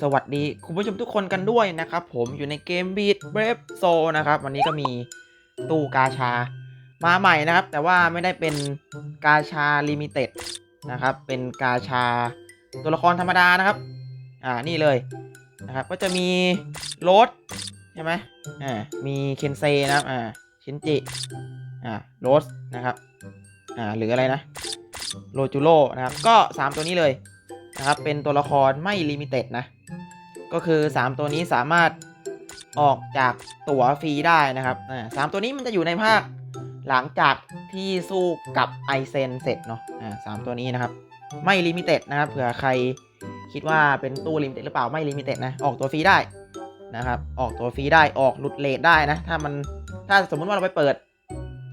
สวัสดีคุณผู้ชมทุกคนกันด้วยนะครับผมอยู่ในเกม Beat Brave Soul นะครับ วันนี้ก็มีตู้กาชา มาใหม่นะครับ แต่ว่าไม่ได้เป็นกาชาลิมิเต็ดนะครับ เป็นกาชาตัวละครธรรมดานะครับ อ่านี่เลยนะครับ ก็จะมีโรสใช่ไหมอ่ามีเคนเซนะครับอ่าชินจิอ่าโรสนะครับอ่าหรืออะไรนะโรจูโร่นะครับ ก็ 3 ตัวนี้เลย นะครับ เป็นตัวละครไม่ลิมิเต็ดนะ ก็คือ 3 ตัวนี้สามารถออกจากตั๋วฟรีได้นะครับอ่าสามตัวนี้มันจะอยู่ในภาคหลังจากที่สู้กับไอเซนเสร็จเนาะอ่าสามตัวนี้นะครับ ไม่ลิมิเต็ดนะครับ เผื่อใครคิดว่าเป็นตู้ลิมิเต็ดหรือเปล่าไม่ลิมิเต็ดนะ ออกตัวฟรีได้นะครับ ออกตัวฟรีได้ ออกหลุดเลทได้นะ ถ้ามันถ้าสมมุติว่าเราไปเปิด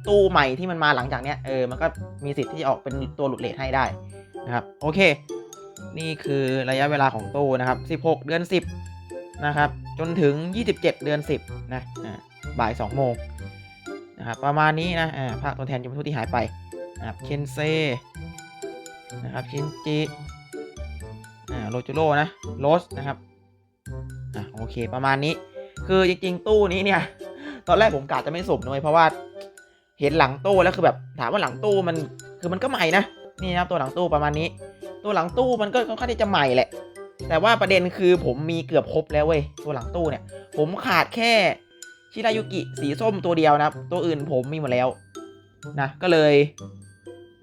ตู้ใหม่ที่มันมาหลังจากเนี้ย เออ มันก็มีสิทธิ์ที่จะออกเป็นตัวหลุดเลทให้ได้นะครับ โอเค นี่คือระยะเวลาของตู้นะครับ 16 เดือน 10 นะครับ จนถึง 27 เดือน 10 นะอ่าบ่าย 2 โมงนะครับประมาณนี้นะอ่าภาคตัวแทนจุมทุที่หายไปนะครับเคนเซนะครับชินจิอ่าโรจูโร่นะโรสนะครับอะโอเคประมาณนี้ คือจริงๆ ตู้นี้เนี่ย ตอนแรกผมกะจะไม่สุ่มด้วยเพราะว่าเห็นหลังตู้แล้วคือแบบถามว่าหลังตู้มันคือมันก็ใหม่นะนี่นะครับตัวหลังตู้ประมาณนี้ ตัวหลังตู้มันก็ค่อนข้างที่จะใหม่แหละ แต่ว่าประเด็นคือผมมีเกือบครบแล้วเว้ยตัวหลังตู้เนี่ย ผมขาดแค่ชิรายุกิสีส้มตัวเดียวนะครับตัวอื่นผมมีหมดแล้วนะก็เลย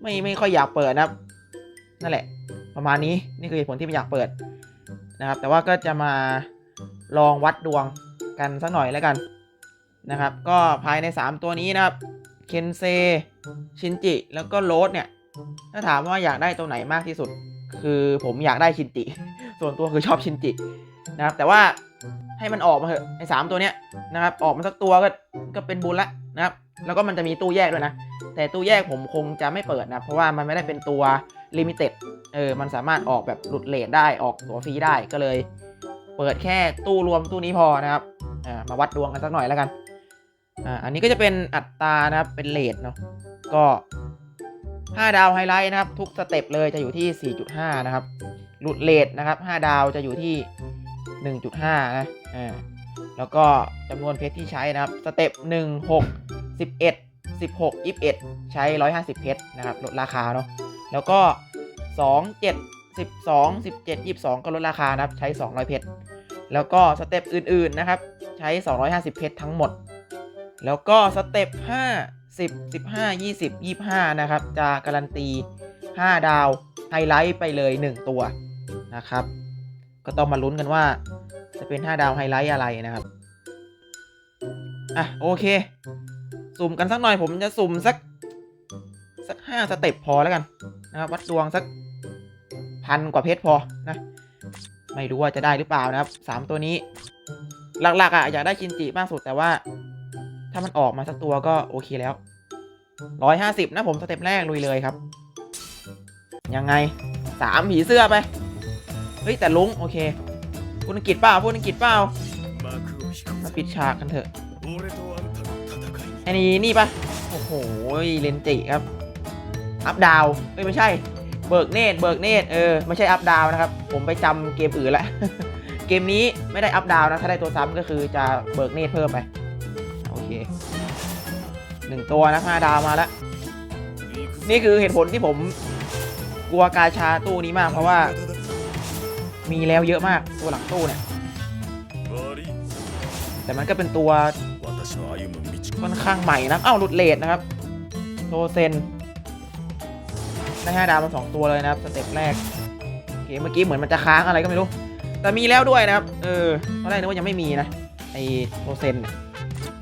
ไม่ไม่ค่อยอยากเปิดนะครับนั่นแหละ ประมาณนี้นี่คือเหตุผลที่ไม่อยากเปิดนะครับ แต่ว่าก็จะมาลองวัดดวงกันสักหน่อยแล้วกันนะครับ ก็ภายใน 3 ตัวนี้นะครับเคนเซชินจิ แล้วก็โรสเนี่ย ถ้าถามว่าอยากได้ตัวไหนมากที่สุด คือผมอยากได้ชินจิ ส่วนตัวคือชอบชินจินะครับ แต่ว่าให้มันออกมาเถอะไอ้สามตัวเนี้ยนะครับ ออกมาสักตัวก็ก็เป็นบุญละนะครับ แล้วก็มันจะมีตู้แยกด้วยนะ แต่ตู้แยกผมคงจะไม่เปิดนะเพราะว่ามันไม่ได้เป็นตัวลิมิเต็ดเออ มันสามารถออกแบบหลุดเลทได้ออกตัวฟรีได้ก็เลย เปิดแค่ตู้รวมตู้นี้พอนะครับอ่ามาวัดดวงกันสักหน่อยแล้วกันอ่าอันนี้ก็จะเป็นอัตรานะครับเป็นเลทเนาะก็ 5 ดาวไฮไลท์นะครับ ทุกสเต็ปเลยจะอยู่ที่ 4.5 นะครับ หลุดเลทนะครับ 5 ดาวจะอยู่ที่ 1.5 นะอ่าแล้วก็จำนวนเพชรที่ใช้นะครับ สเต็ป 1 6 11 16 21 ใช้ 150 เพชรนะครับ ลดราคาเนาะ แล้วก็ 2 7 12 17 22 ก็ลดราคานะครับ ใช้ 200 เพชร แล้วก็สเต็ปอื่นๆนะครับ ใช้ 250 เพชรทั้งหมด แล้วก็สเต็ป 5 10 15 20 25 นะครับ จะการันตี 5 ดาวไฮไลท์ไปเลย 1 ตัวนะครับ ก็ต้องมาลุ้นกันว่า จะเป็น 5 ดาวไฮไลท์อะไรนะครับ อะ โอเค สุ่มกันสักหน่อยผมจะสุ่มสัก สัก 5 สเต็ปพอแล้วกันนะครับ วัดดวงสักพันกว่าเพชรพอนะ ไม่รู้ว่าจะได้หรือเปล่านะครับ 3 ตัวนี้ หลักๆอะอยากได้ชินจิมากสุดแต่ว่า ถ้ามันออกมาสักตัวก็โอเคแล้วร้อยห้าสิบนะผมสเต็ปแรกลุยเลยครับ ยังไงสามผีเสื้อไป เฮ้ย แต่ลุงโอเคพูดอังกฤษเปล่าพูดอังกฤษเปล่ามาปิดฉากกันเถอะอันนี้นี่ปะโอ้โหเลนจิครับ อัพดาวเอ้ยไม่ใช่ เบิกเนตเบิกเนตเออไม่ใช่อัพดาวนะครับ ผมไปจำเกมอื่นละ เกมนี้ไม่ได้อัพดาวนะ ถ้าได้ตัวซ้ำก็คือจะเบิกเนตเพิ่มไป หนึ่งตัวนะห้าดาวมาแล้ว นี่คือเหตุผลที่ผมกลัวกาชาตู้นี้มากเพราะว่า มีแล้วเยอะมากตัวหลังตู้เนี่ย แต่มันก็เป็นตัวค่อนข้างใหม่นะเอ้าหลุดเลทนะครับโทเซนได้ห้าดาวมาสองตัวเลยนะครับสเต็ปแรกโอเคเมื่อกี้เหมือนมันจะค้างอะไรก็ไม่รู้ แต่มีแล้วด้วยนะครับ เออตอนแรกนึกว่ายังไม่มีนะไอโทเซน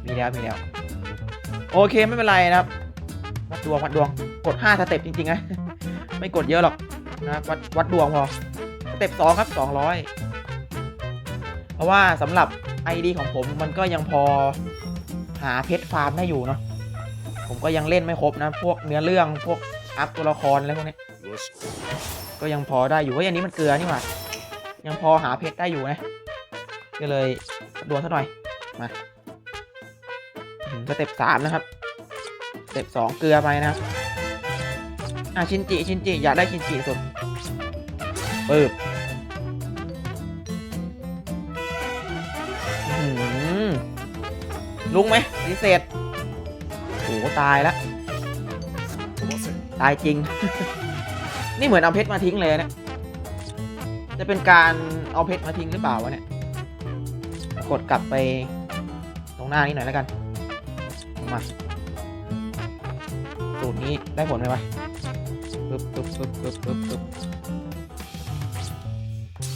มีแล้วมีแล้ว โอเคไม่เป็นไรนะครับวัดดวงวัดดวงกด 5 สเต็ปจริงๆนะไม่กดเยอะหรอกนะวัดวัดดวงพอสเต็ป2ครับ 200 เพราะว่าสำหรับ ID ของผมมันก็ยังพอหาเพชรฟาร์มได้อยู่เนาะผมก็ยังเล่นไม่ครบนะ พวกเนื้อเรื่องพวกอัพตัวละครอะไรพวกนี้ก็ยังพอได้อยู่เฮ้ยอันนี้มันเกลือนี่หว่ายังพอหาเพชรได้อยู่นะก็เลยดวงสักหน่อยมา สเต็ปสามนะครับสเต็ปสองเกลือไปนะอะชินจิชินจิอยากได้ชินจิสุดปึ๊บลุงไหมรีเซ็ตโอ้ตายแล้วตายจริง นี่เหมือนเอาเพชรมาทิ้งเลยนะ จะเป็นการเอาเพชรมาทิ้งหรือเปล่าวะเนี่ย กดกลับไปตรงหน้านี้หน่อยแล้วกัน มาสูตรนี้ได้ผลไหมวะปึ๊บปึ๊บปึ๊บปึ๊บปึ๊บปึ๊บ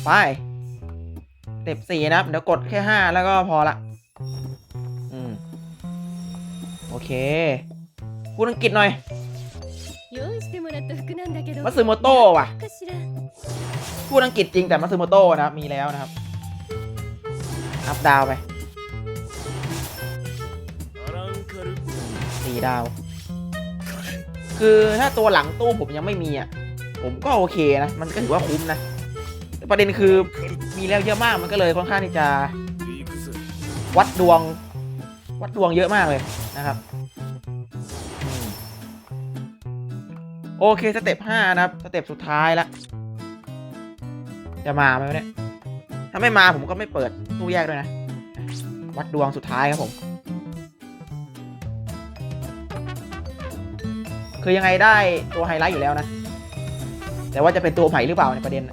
ไปเต็บสี่นะครับ เดี๋ยวกดแค่ห้าแล้วก็พอละ อืม โอเค พูดอังกฤษหน่อยมาซึโมโต้ว่ะ พูดอังกฤษจริงแต่มาซึโมโต้นะครับ มีแล้วนะครับ อัพดาวไป ดาว คือถ้าตัวหลังตู้ผมยังไม่มีอะ ผมก็โอเคนะ มันก็ถือว่าคุ้มนะ ประเด็นคือมีแล้วเยอะมากมันก็เลยค่อนข้างที่จะ วัดดวง วัดดวงเยอะมากเลยนะครับโอเคสเต็ปห้านะครับสเต็ปสุดท้ายละจะมาไหมเนี่ยถ้าไม่มาผมก็ไม่เปิดตู้แยกด้วยนะ วัดดวงสุดท้ายครับผม คือยังไงได้ตัวไฮไลท์อยู่แล้วนะ แต่ว่าจะเป็นตัวใหม่หรือเปล่าในประเด็น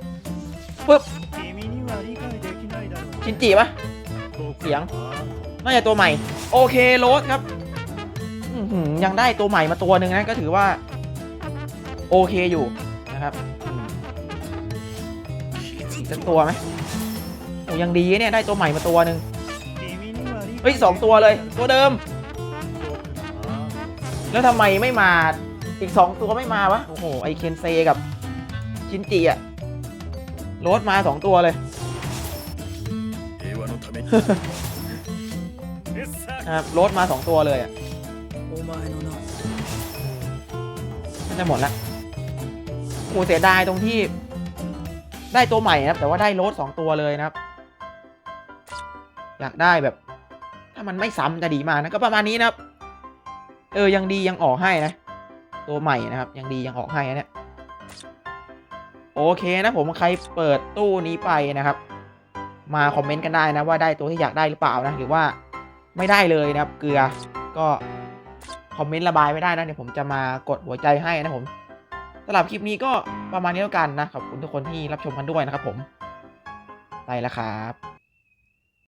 ปึ๊บชินจิปะเสียงน่าจะตัวใหม่ โอเคโรสครับยังได้ตัวใหม่มาตัวหนึ่งนะ ก็ถือว่า โอเคอยู่นะครับจะตัวไหมโอ้ยังดีเนี่ยได้ตัวใหม่มาตัวหนึ่งเฮ้ยสองตัวเลย ตัวเดิม แล้วทำไมไม่มา อีกสองตัวไม่มาวะ โอ้โห ไอเคนเซกับ ชินจิอะโรดมาสองตัวเลยครับโรดมาสองตัวเลยอะน่าจะหมดละโอ้เสียดายตรงที่ ได้ตัวใหม่นะครับ แต่ว่าได้โรดสองตัวเลยนะครับ อยากได้แบบ ถ้ามันไม่ซ้ำจะดีมานะ ก็ประมาณนี้นะครับ เออ ยังดียังออกให้นะ ตัวใหม่นะครับ ยังดียังออกให้นะเนี่ยโอเคนะผมใครเปิดตู้นี้ไปนะครับ มาคอมเมนต์กันได้นะว่าได้ตัวที่อยากได้หรือเปล่านะหรือว่าไม่ได้เลยนะครับ เกลือก็คอมเมนต์ระบายไม่ได้นะเดี๋ยวผมจะมากดหัวใจให้นะผมสำหรับคลิปนี้ก็ประมาณนี้แล้วกันนะขอบคุณทุกคนที่รับชมกันด้วยนะครับผมไปแล้วครับ